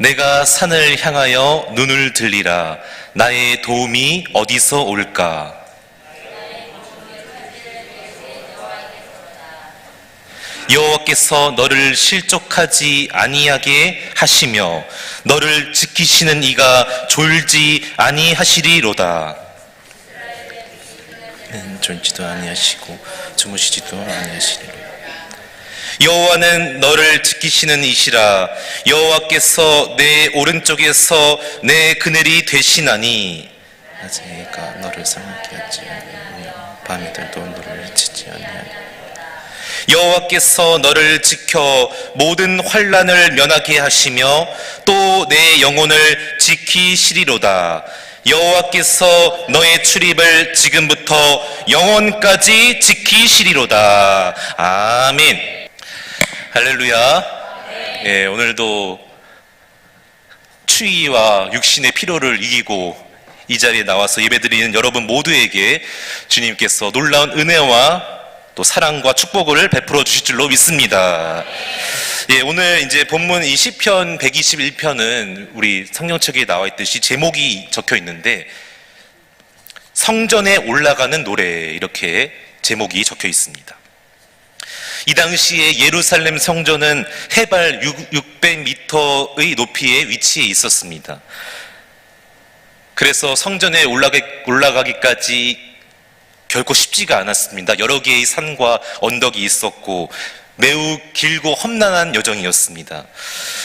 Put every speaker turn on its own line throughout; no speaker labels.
내가 산을 향하여 눈을 들리라. 나의 도움이 어디서 올까? 여호와께서 너를 실족하지 아니하게 하시며 너를 지키시는 이가 졸지 아니하시리로다. 는 졸지도 아니하시고 주무시지도 아니하시리로다. 여호와는 너를 지키시는 이시라. 여호와께서 내 오른쪽에서 내 그늘이 되시나니. 낮에가 너를 삼게 하지 아니하며 밤에 들도 너를 해치지 아니하니. 여호와께서 너를 지켜 모든 환란을 면하게 하시며 또 내 영혼을 지키시리로다. 여호와께서 너의 출입을 지금부터 영원까지 지키시리로다. 아멘 할렐루야 예, 오늘도 추위와 육신의 피로를 이기고 이 자리에 나와서 예배드리는 여러분 모두에게 주님께서 놀라운 은혜와 또 사랑과 축복을 베풀어 주실 줄로 믿습니다. 예, 오늘 이제 본문 이 시편 121편은 우리 성경책에 나와 있듯이 제목이 적혀 있는데 성전에 올라가는 노래 이렇게 제목이 적혀 있습니다. 이 당시에 예루살렘 성전은 해발 600m의 높이에 위치해 있었습니다. 그래서 성전에 올라가, 올라가기까지 결코 쉽지가 않았습니다. 여러 개의 산과 언덕이 있었고 매우 길고 험난한 여정이었습니다.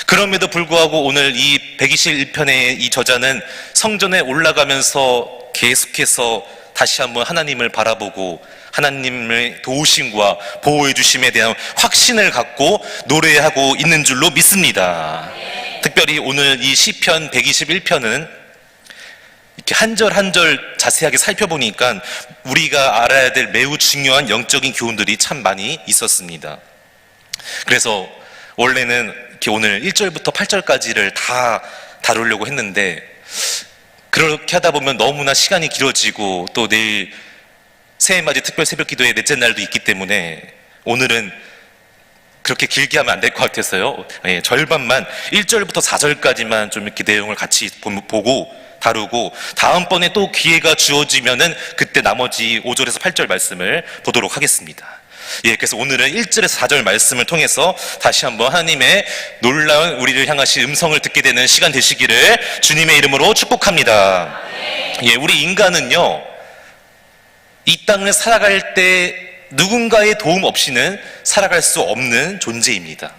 그럼에도 불구하고 오늘 이 121편의 이 저자는 성전에 올라가면서 계속해서 다시 한번 하나님을 바라보고 하나님의 도우심과 보호해 주심에 대한 확신을 갖고 노래하고 있는 줄로 믿습니다. 특별히 오늘 이 시편 121편은 이렇게 한 절 한 절 자세하게 살펴보니까 우리가 알아야 될 매우 중요한 영적인 교훈들이 참 많이 있었습니다. 그래서 원래는 이렇게 오늘 1절부터 8절까지를 다 다루려고 했는데 그렇게 하다 보면 너무나 시간이 길어지고 또 내일 새해맞이 특별 새벽 기도의 넷째 날도 있기 때문에 오늘은 그렇게 길게 하면 안 될 것 같아서요. 예, 절반만 1절부터 4절까지만 좀 이렇게 내용을 같이 보- 보고 다루고 다음번에 또 기회가 주어지면은 그때 나머지 5절에서 8절 말씀을 보도록 하겠습니다. 예, 그래서 오늘은 1절에서 4절 말씀을 통해서 다시 한번 하나님의 놀라운 우리를 향하신 음성을 듣게 되는 시간 되시기를 주님의 이름으로 축복합니다. 예, 우리 인간은요, 이 땅을 살아갈 때 누군가의 도움 없이는 살아갈 수 없는 존재입니다.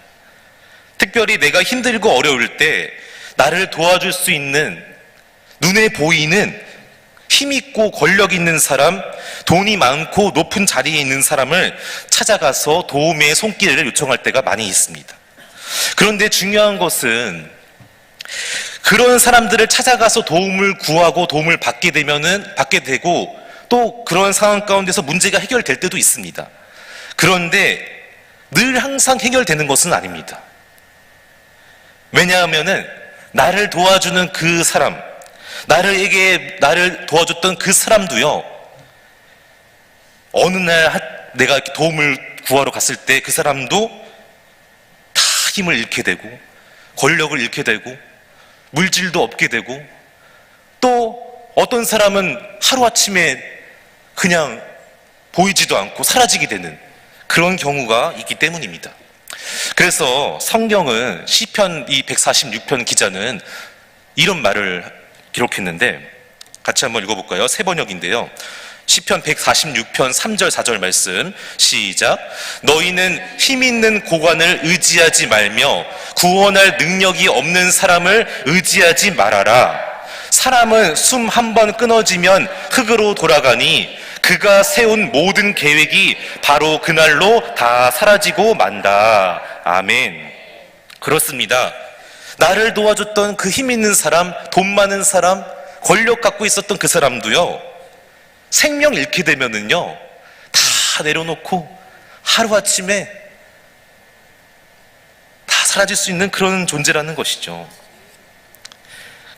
특별히 내가 힘들고 어려울 때 나를 도와줄 수 있는 눈에 보이는 힘있고 권력 있는 사람, 돈이 많고 높은 자리에 있는 사람을 찾아가서 도움의 손길을 요청할 때가 많이 있습니다. 그런데 중요한 것은 그런 사람들을 찾아가서 도움을 구하고 도움을 받게 되면은 받게 되고 또 그런 상황 가운데서 문제가 해결될 때도 있습니다. 그런데 늘 항상 해결되는 것은 아닙니다. 왜냐하면은 나를 도와주는 그 사람, 나를에게 나를 도와줬던 그 사람도요. 어느 날 하- 내가 도움을 구하러 갔을 때 그 사람도 다 힘을 잃게 되고 권력을 잃게 되고 물질도 없게 되고 또 어떤 사람은 하루아침에 그냥 보이지도 않고 사라지게 되는 그런 경우가 있기 때문입니다. 그래서 성경은 시편 이 146편 기자는 이런 말을 기록했는데 같이 한번 읽어볼까요? 세 번역인데요. 시편 146편 3절 4절 말씀 시작 너희는 힘 있는 고관을 의지하지 말며 구원할 능력이 없는 사람을 의지하지 말아라 사람은 숨 한 번 끊어지면 흙으로 돌아가니 그가 세운 모든 계획이 바로 그날로 다 사라지고 만다. 아멘. 그렇습니다. 나를 도와줬던 그 힘 있는 사람 돈 많은 사람 권력 갖고 있었던 그 사람도요 생명 잃게 되면은요, 다 내려놓고 하루아침에 다 사라질 수 있는 그런 존재라는 것이죠.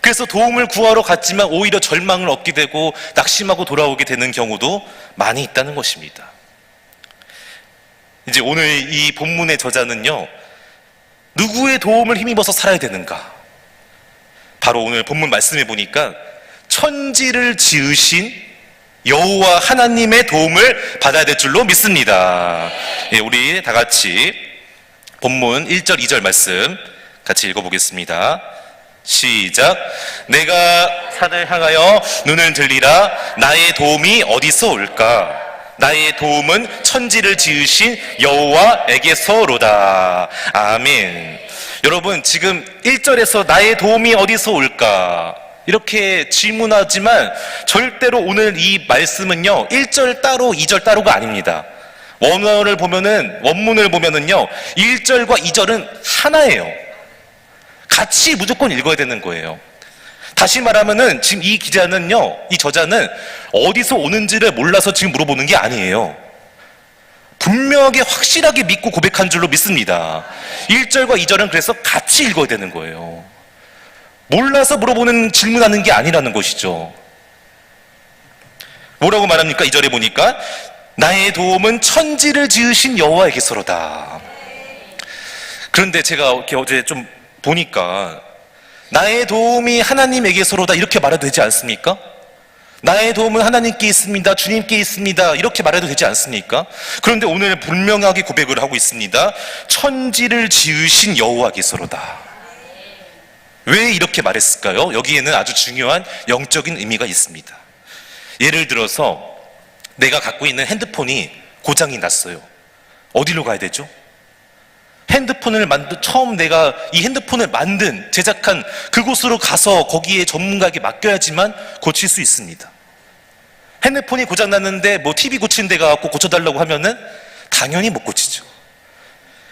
그래서 도움을 구하러 갔지만 오히려 절망을 얻게 되고 낙심하고 돌아오게 되는 경우도 많이 있다는 것입니다. 이제 오늘 이 본문의 저자는요, 누구의 도움을 힘입어서 살아야 되는가? 바로 오늘 본문 말씀해 보니까 천지를 지으신 여호와 하나님의 도움을 받아야 될 줄로 믿습니다. 예, 우리 다 같이 본문 1절, 2절 말씀 같이 읽어보겠습니다. 시작. 내가 산을 향하여 눈을 들리라. 나의 도움이 어디서 올까? 나의 도움은 천지를 지으신 여호와에게서로다. 아멘. 여러분, 지금 1절에서 나의 도움이 어디서 올까? 이렇게 질문하지만 절대로 오늘 이 말씀은요, 1절 따로, 2절 따로가 아닙니다. 원어를 보면은, 원문을 보면은요, 1절과 2절은 하나예요. 같이 무조건 읽어야 되는 거예요. 다시 말하면은 지금 이 기자는요, 이 저자는 어디서 오는지를 몰라서 지금 물어보는 게 아니에요. 분명하게 확실하게 믿고 고백한 줄로 믿습니다. 1절과 2절은 그래서 같이 읽어야 되는 거예요. 몰라서 물어보는 질문하는 게 아니라는 것이죠. 뭐라고 말합니까? 2절에 보니까 나의 도움은 천지를 지으신 여호와에게서로다. 그런데 제가 어제 좀 보니까 나의 도움이 하나님에게서로다 이렇게 말해도 되지 않습니까? 나의 도움은 하나님께 있습니다. 주님께 있습니다. 이렇게 말해도 되지 않습니까? 그런데 오늘 분명하게 고백을 하고 있습니다. 천지를 지으신 여호와께서로다. 왜 이렇게 말했을까요? 여기에는 아주 중요한 영적인 의미가 있습니다. 예를 들어서 내가 갖고 있는 핸드폰이 고장이 났어요. 어디로 가야 되죠? 핸드폰을 만든 처음 내가 이 핸드폰을 만든 제작한 그곳으로 가서 거기에 전문가에게 맡겨야지만 고칠 수 있습니다. 핸드폰이 고장 났는데 뭐 TV 고치는 데 가 갖고 고쳐달라고 하면은 당연히 못 고치죠.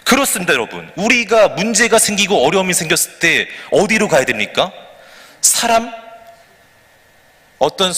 그렇습니다, 여러분. 우리가 문제가 생기고 어려움이 생겼을 때 어디로 가야 됩니까? 사람? 어떤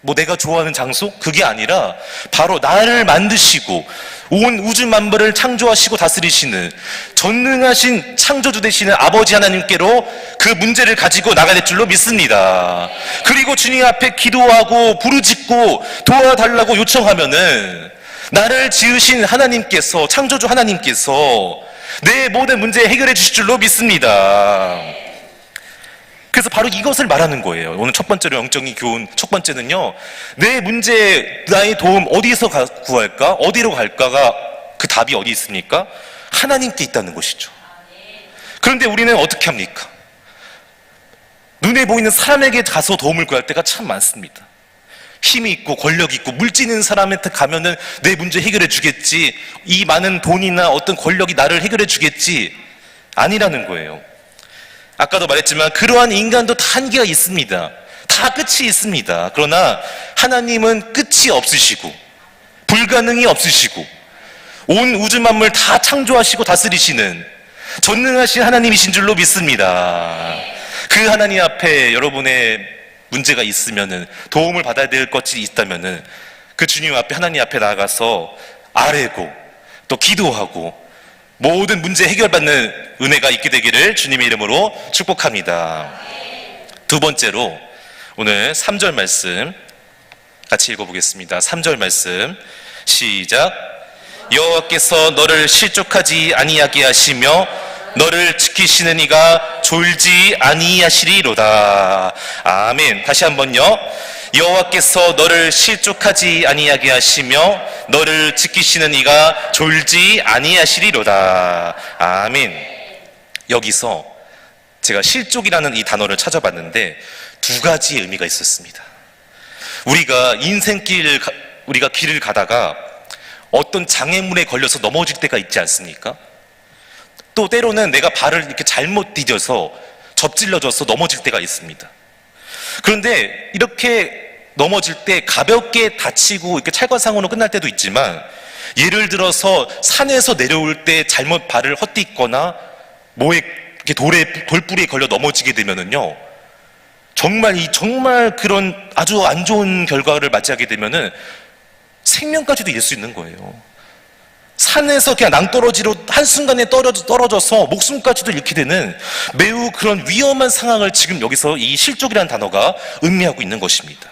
뭐 내가 좋아하는 장소? 그게 아니라 바로 나를 만드시고 온 우주 만물을 창조하시고 다스리시는 전능하신 창조주 되시는 아버지 하나님께로 그 문제를 가지고 나가야 될 줄로 믿습니다. 그리고 주님 앞에 기도하고 부르짖고 도와달라고 요청하면은 나를 지으신 하나님께서 창조주 하나님께서 내 모든 문제 해결해 주실 줄로 믿습니다. 그래서 바로 이것을 말하는 거예요. 오늘 첫 번째로 영적인 교훈 첫 번째는요. 내 문제, 나의 도움 어디서 가- 구할까? 어디로 갈까가 그 답이 어디 있습니까? 하나님께 있다는 것이죠. 그런데 우리는 어떻게 합니까? 눈에 보이는 사람에게 가서 도움을 구할 때가 참 많습니다. 힘이 있고 권력 있고 물질 있는 사람한테 가면은 내 문제 해결해 주겠지. 이 많은 돈이나 어떤 권력이 나를 해결해 주겠지. 아니라는 거예요. 아까도 말했지만 그러한 인간도 다 한계가 있습니다. 다 끝이 있습니다. 그러나 하나님은 끝이 없으시고 불가능이 없으시고 온 우주 만물 다 창조하시고 다스리시는 전능하신 하나님이신 줄로 믿습니다. 그 하나님 앞에 여러분의 문제가 있으면은 도움을 받아야 될 것이 있다면은 그 주님 앞에 하나님 앞에 나가서 아뢰고 또 기도하고 모든 문제 해결받는 은혜가 있게 되기를 주님의 이름으로 축복합니다. 두 번째로 오늘 3절 말씀 같이 읽어보겠습니다. 3절 말씀 시작 여호와께서 너를 실족하지 아니하게 하시며 너를 지키시는 이가 졸지 아니하시리로다. 아멘. 다시 한번요. 여호와께서 너를 실족하지 아니하게 하시며 너를 지키시는 이가 졸지 아니하시리로다. 아멘. 여기서 제가 실족이라는 이 단어를 찾아봤는데 두 가지의 의미가 있었습니다. 우리가 인생길 가- 우리가 길을 가다가 어떤 장애물에 걸려서 넘어질 때가 있지 않습니까? 또 때로는 내가 발을 이렇게 잘못 디뎌서 접질러져서 넘어질 때가 있습니다. 그런데 이렇게 넘어질 때 가볍게 다치고 이렇게 찰과상으로 끝날 때도 있지만 예를 들어서 산에서 내려올 때 잘못 발을 헛디거나 뭐에 이렇게 돌에 돌뿌리에 걸려 넘어지게 되면은요 정말 이 정말 그런 아주 안 좋은 결과를 맞이하게 되면은 생명까지도 잃을 수 있는 거예요. 산에서 그냥 낭떠러지로 한순간에 떨어져, 떨어져서 목숨까지도 잃게 되는 매우 그런 위험한 상황을 지금 여기서 이 실족이라는 단어가 의미하고 있는 것입니다.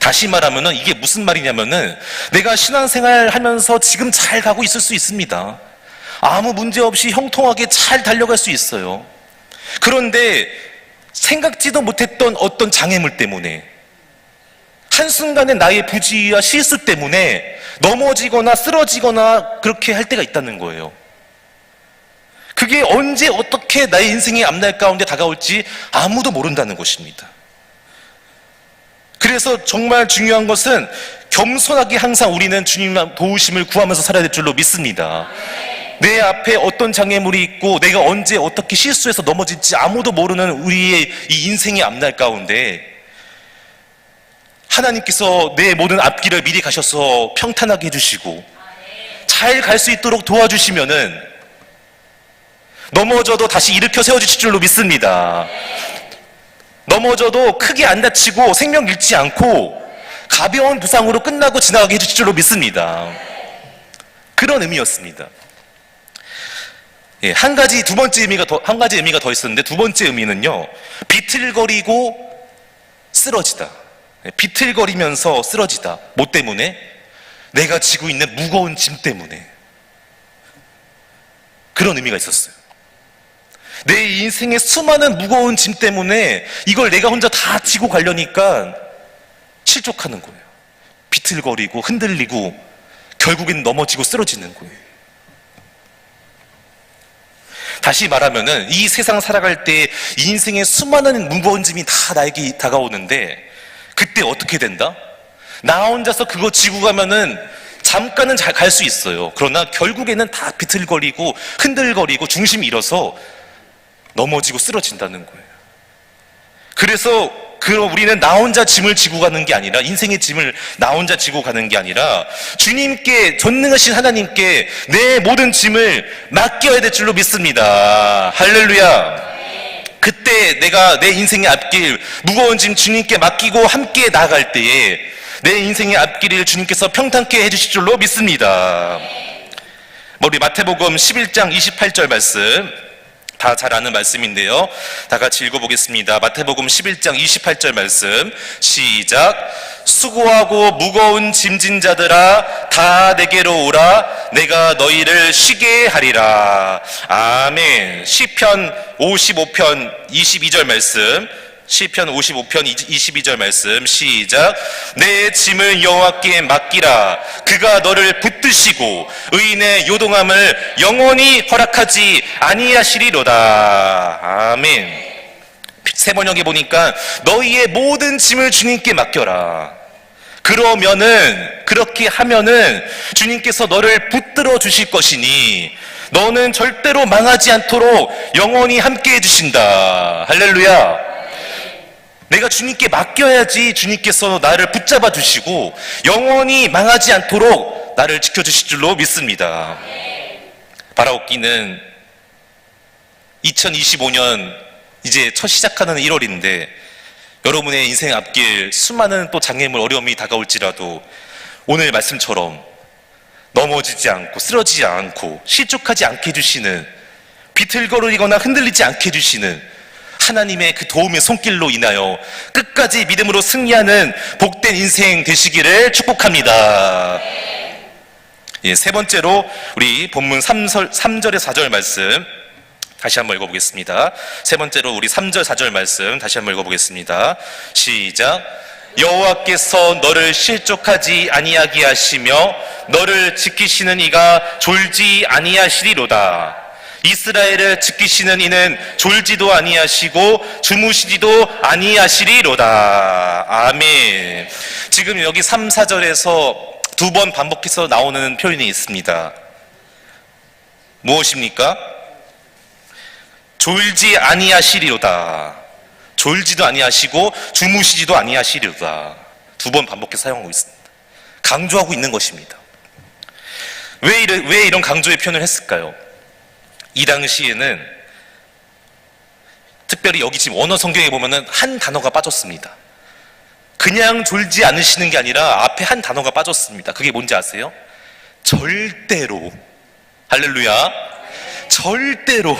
다시 말하면은 이게 무슨 말이냐면은 내가 신앙생활 하면서 지금 잘 가고 있을 수 있습니다. 아무 문제 없이 형통하게 잘 달려갈 수 있어요. 그런데 생각지도 못했던 어떤 장애물 때문에 한순간에 나의 부지와 실수 때문에 넘어지거나 쓰러지거나 그렇게 할 때가 있다는 거예요. 그게 언제 어떻게 나의 인생의 앞날 가운데 다가올지 아무도 모른다는 것입니다. 그래서 정말 중요한 것은 겸손하게 항상 우리는 주님 도우심을 구하면서 살아야 될 줄로 믿습니다. 내 앞에 어떤 장애물이 있고 내가 언제 어떻게 실수해서 넘어질지 아무도 모르는 우리의 이 인생의 앞날 가운데 하나님께서 내 모든 앞길을 미리 가셔서 평탄하게 해주시고 잘 갈 수 있도록 도와주시면은 넘어져도 다시 일으켜 세워주실 줄로 믿습니다. 넘어져도 크게 안 다치고 생명 잃지 않고 가벼운 부상으로 끝나고 지나가게 해주실 줄로 믿습니다. 그런 의미였습니다. 예, 한 가지 두 번째 의미가 더, 한 가지 의미가 더 있었는데 두 번째 의미는요, 비틀거리고 쓰러지다. 예, 비틀거리면서 쓰러지다. 뭐 때문에? 내가 지고 있는 무거운 짐 때문에. 그런 의미가 있었어요. 내 인생의 수많은 무거운 짐 때문에 이걸 내가 혼자 다 지고 가려니까 실족하는 거예요. 비틀거리고 흔들리고 결국엔 넘어지고 쓰러지는 거예요. 다시 말하면은 이 세상 살아갈 때 인생의 수많은 무거운 짐이 다 나에게 다가오는데 그때 어떻게 된다? 나 혼자서 그거 지고 가면은 잠깐은 잘 갈 수 있어요. 그러나 결국에는 다 비틀거리고 흔들거리고 중심 잃어서 넘어지고 쓰러진다는 거예요. 그래서 그 우리는 나 혼자 짐을 지고 가는 게 아니라 인생의 짐을 나 혼자 지고 가는 게 아니라 주님께 전능하신 하나님께 내 모든 짐을 맡겨야 될 줄로 믿습니다. 할렐루야. 그때 내가 내 인생의 앞길 무거운 짐 주님께 맡기고 함께 나아갈 때에 내 인생의 앞길을 주님께서 평탄케 해주실 줄로 믿습니다. 우리 마태복음 11장 28절 말씀 다 잘 아는 말씀인데요. 다 같이 읽어보겠습니다. 마태복음 11장 28절 말씀. 시작. 수고하고 무거운 짐진 자들아 다 내게로 오라. 내가 너희를 쉬게 하리라. 아멘. 시편 55편 22절 말씀 시편 55편 22절 말씀 시작. 내 짐을 여호와께 맡기라. 그가 너를 붙드시고 의인의 요동함을 영원히 허락하지 아니하시리로다. 아멘. 세 번역에 보니까 너희의 모든 짐을 주님께 맡겨라. 그러면은 그렇게 하면은 주님께서 너를 붙들어 주실 것이니 너는 절대로 망하지 않도록 영원히 함께 해 주신다. 할렐루야 내가 주님께 맡겨야지 주님께서 나를 붙잡아 주시고 영원히 망하지 않도록 나를 지켜주실 줄로 믿습니다. 바라옵기는 2025년 이제 첫 시작하는 1월인데 여러분의 인생 앞길 수많은 또 장애물 어려움이 다가올지라도 오늘 말씀처럼 넘어지지 않고 쓰러지지 않고 실족하지 않게 해주시는 비틀거리거나 흔들리지 않게 해주시는 하나님의 그 도움의 손길로 인하여 끝까지 믿음으로 승리하는 복된 인생 되시기를 축복합니다. 예, 세 번째로 우리 본문 3절, 3절의 4절 말씀 다시 한번 읽어보겠습니다. 세 번째로 우리 3절, 4절 말씀 다시 한번 읽어보겠습니다. 시작. 여호와께서 너를 실족하지 아니하게 하시며 너를 지키시는 이가 졸지 아니하시리로다. 이스라엘을 지키시는 이는 졸지도 아니하시고 주무시지도 아니하시리로다. 아멘. 지금 여기 3, 4절에서 두 번 반복해서 나오는 표현이 있습니다. 무엇입니까? 졸지 아니하시리로다. 졸지도 아니하시고 주무시지도 아니하시리로다. 두 번 반복해서 사용하고 있습니다. 강조하고 있는 것입니다. 왜, 이래, 왜 이런 강조의 표현을 했을까요? 이 당시에는 특별히 여기 지금 원어 성경에 보면은 한 단어가 빠졌습니다. 그냥 졸지 않으시는 게 아니라 앞에 한 단어가 빠졌습니다. 그게 뭔지 아세요? 절대로. 할렐루야. 절대로.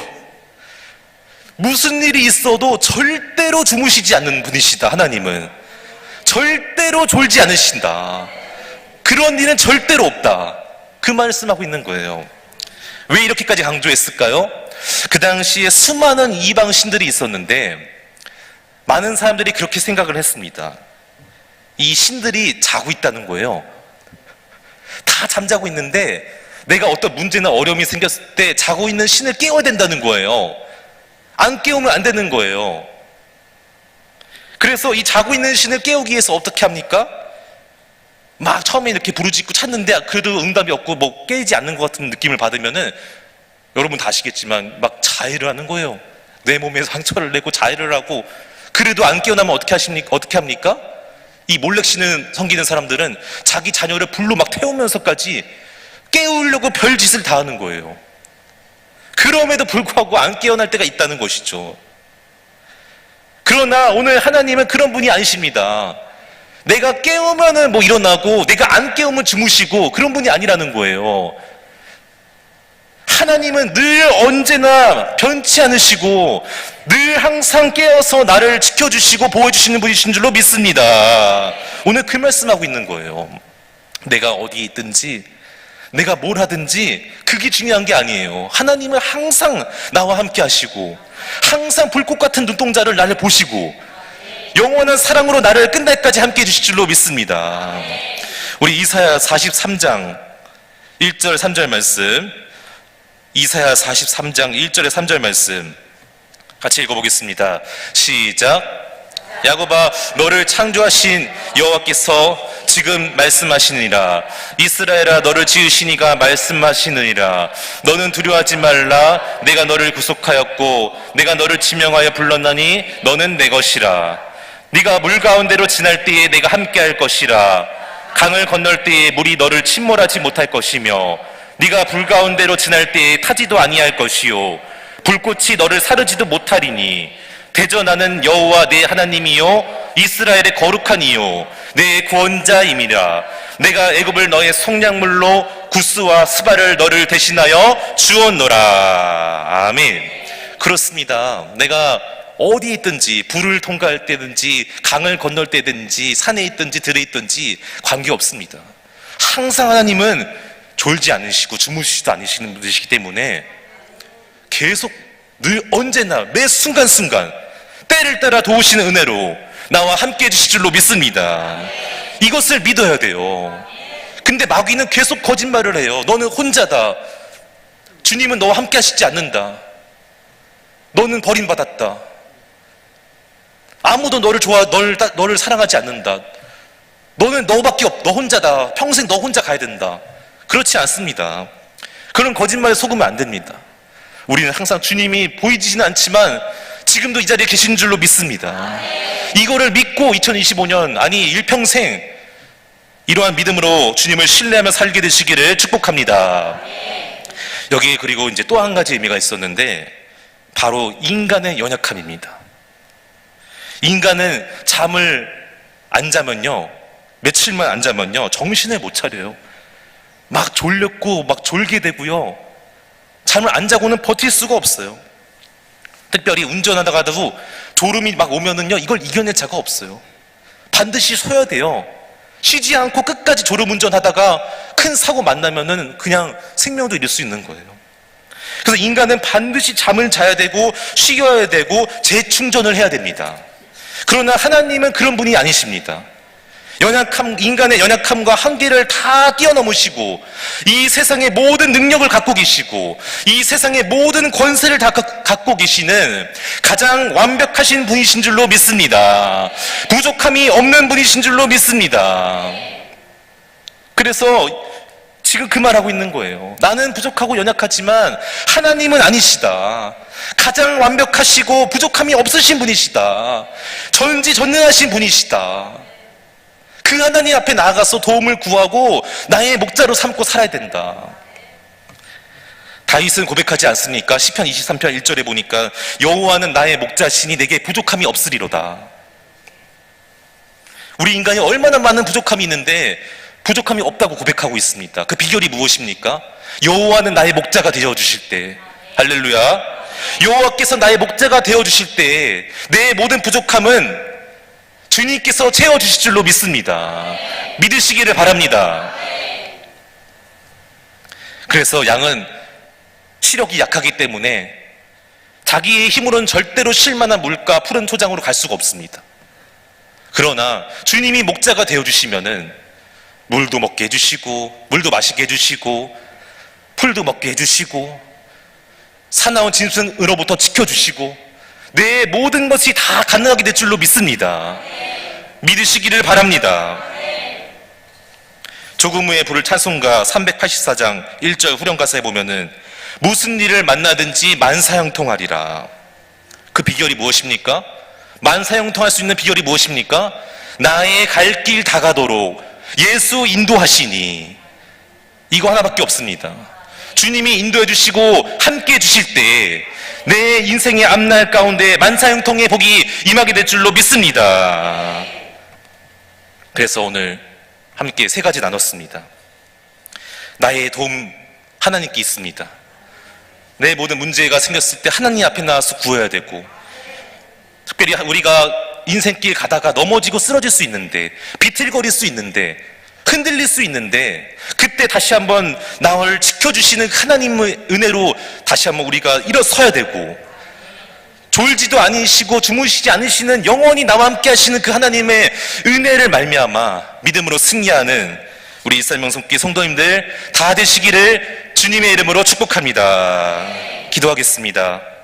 무슨 일이 있어도 절대로 주무시지 않는 분이시다, 하나님은. 절대로 졸지 않으신다. 그런 일은 절대로 없다. 그 말씀하고 있는 거예요. 왜 이렇게까지 강조했을까요? 그 당시에 수많은 이방 신들이 있었는데 많은 사람들이 그렇게 생각을 했습니다. 이 신들이 자고 있다는 거예요. 다 잠자고 있는데 내가 어떤 문제나 어려움이 생겼을 때 자고 있는 신을 깨워야 된다는 거예요. 안 깨우면 안 되는 거예요. 그래서 이 자고 있는 신을 깨우기 위해서 어떻게 합니까? 막 처음에 이렇게 부르짖고 찾는데 그래도 응답이 없고 뭐 깨지 않는 것 같은 느낌을 받으면은 여러분 다 아시겠지만 막 자해를 하는 거예요. 내 몸에 상처를 내고 자해를 하고 그래도 안 깨어나면 어떻게 하십니까? 어떻게 합니까? 이 몰렉신을 섬기는 사람들은 자기 자녀를 불로 막 태우면서까지 깨우려고 별짓을 다 하는 거예요. 그럼에도 불구하고 안 깨어날 때가 있다는 것이죠. 그러나 오늘 하나님은 그런 분이 아니십니다. 내가 깨우면은 뭐 일어나고 내가 안 깨우면 주무시고 그런 분이 아니라는 거예요. 하나님은 늘 언제나 변치 않으시고 늘 항상 깨어서 나를 지켜주시고 보호해주시는 분이신 줄로 믿습니다. 오늘 그 말씀하고 있는 거예요. 내가 어디에 있든지 내가 뭘 하든지 그게 중요한 게 아니에요. 하나님은 항상 나와 함께 하시고 항상 불꽃 같은 눈동자를 나를 보시고 영원한 사랑으로 나를 끝날까지 함께 해주실 줄로 믿습니다. 우리 이사야 43장 1절 3절 말씀 이사야 43장 1절에 3절 말씀 같이 읽어보겠습니다. 시작. 야곱아 너를 창조하신 여호와께서 지금 말씀하시느니라 이스라엘아 너를 지으시니가 말씀하시느니라 너는 두려워하지 말라 내가 너를 구속하였고 내가 너를 지명하여 불렀나니 너는 내 것이라 네가 물 가운데로 지날 때에 내가 함께할 것이라. 강을 건널 때에 물이 너를 침몰하지 못할 것이며 네가 불 가운데로 지날 때에 타지도 아니할 것이요. 불꽃이 너를 사르지도 못하리니 대저 나는 여호와 내 하나님이요 이스라엘의 거룩한 이요 내 구원자임이라. 내가 애굽을 너의 속량물로 구스와 스바를 너를 대신하여 주었노라. 아멘. 그렇습니다. 내가 어디에 있든지 불을 통과할 때든지 강을 건널 때든지 산에 있든지 들에 있든지 관계없습니다 항상 하나님은 졸지 않으시고 주무시지도 않으시는 분이시기 때문에 계속 늘 언제나 매 순간순간 때를 따라 도우시는 은혜로 나와 함께 해주실 줄로 믿습니다. 이것을 믿어야 돼요. 근데 마귀는 계속 거짓말을 해요. 너는 혼자다. 주님은 너와 함께 하시지 않는다. 너는 버림받았다. 아무도 너를 좋아, 너를, 따- 너를 사랑하지 않는다. 너는 너밖에 없, 너 혼자다. 평생 너 혼자 가야 된다. 그렇지 않습니다. 그런 거짓말에 속으면 안 됩니다. 우리는 항상 주님이 보이지는 않지만 지금도 이 자리에 계신 줄로 믿습니다. 이거를 믿고 2025년, 아니 일평생 이러한 믿음으로 주님을 신뢰하며 살게 되시기를 축복합니다. 여기에 그리고 이제 또 한 가지 의미가 있었는데 바로 인간의 연약함입니다. 인간은 잠을 안 자면요. 며칠만 안 자면요. 정신을 못 차려요. 막 졸렸고 막 졸게 되고요. 잠을 안 자고는 버틸 수가 없어요. 특별히 운전하다가도 졸음이 막 오면은요, 이걸 이겨낼 자가 없어요. 반드시 쉬어야 돼요. 쉬지 않고 끝까지 졸음 운전하다가 큰 사고 만나면은 그냥 생명도 잃을 수 있는 거예요. 그래서 인간은 반드시 잠을 자야 되고 쉬어야 되고 재충전을 해야 됩니다. 그러나 하나님은 그런 분이 아니십니다. 연약함, 인간의 연약함과 한계를 다 뛰어넘으시고, 이 세상의 모든 능력을 갖고 계시고, 이 세상의 모든 권세를 다 가- 갖고 계시는 가장 완벽하신 분이신 줄로 믿습니다. 부족함이 없는 분이신 줄로 믿습니다. 그래서 지금 그 말하고 있는 거예요. 나는 부족하고 연약하지만 하나님은 아니시다. 가장 완벽하시고 부족함이 없으신 분이시다. 전지전능하신 분이시다. 그 하나님 앞에 나아가서 도움을 구하고 나의 목자로 삼고 살아야 된다. 다윗은 고백하지 않습니까? 시편 23편 1절에 보니까 여호와는 나의 목자시니 내게 부족함이 없으리로다. 우리 인간이 얼마나 많은 부족함이 있는데 부족함이 없다고 고백하고 있습니다. 그 비결이 무엇입니까? 여호와는 나의 목자가 되어 주실 때 할렐루야. 여호와께서 나의 목자가 되어 주실 때 내 모든 부족함은 주님께서 채워 주실 줄로 믿습니다. 믿으시기를 바랍니다. 그래서 양은 시력이 약하기 때문에 자기의 힘으로는 절대로 쉴만한 물가 푸른 토장으로 갈 수가 없습니다. 그러나 주님이 목자가 되어 주시면은 물도 먹게 해주시고 물도 마시게 해주시고 풀도 먹게 해주시고 사나운 짐승으로부터 지켜주시고 내 모든 것이 다 가능하게 될 줄로 믿습니다. 믿으시기를 바랍니다. 조금 후에 부를 찬송가 384장 1절 후렴 가사에 보면은 무슨 일을 만나든지 만사형통하리라. 그 비결이 무엇입니까? 만사형통할 수 있는 비결이 무엇입니까? 나의 갈 길 다가도록 예수 인도하시니 이거 하나밖에 없습니다. 주님이 인도해 주시고 함께 해 주실 때 내 인생의 앞날 가운데 만사형통의 복이 임하게 될 줄로 믿습니다. 그래서 오늘 함께 세 가지 나눴습니다. 나의 도움 하나님께 있습니다. 내 모든 문제가 생겼을 때 하나님 앞에 나와서 구해야 되고 특별히 우리가 인생길 가다가 넘어지고 쓰러질 수 있는데 비틀거릴 수 있는데 흔들릴 수 있는데 그때 다시 한번 나를 지켜주시는 하나님의 은혜로 다시 한번 우리가 일어서야 되고 졸지도 아니시고 주무시지 않으시는 영원히 나와 함께 하시는 그 하나님의 은혜를 말미암아 믿음으로 승리하는 우리 이살명성기 성도님들 다 되시기를 주님의 이름으로 축복합니다. 기도하겠습니다.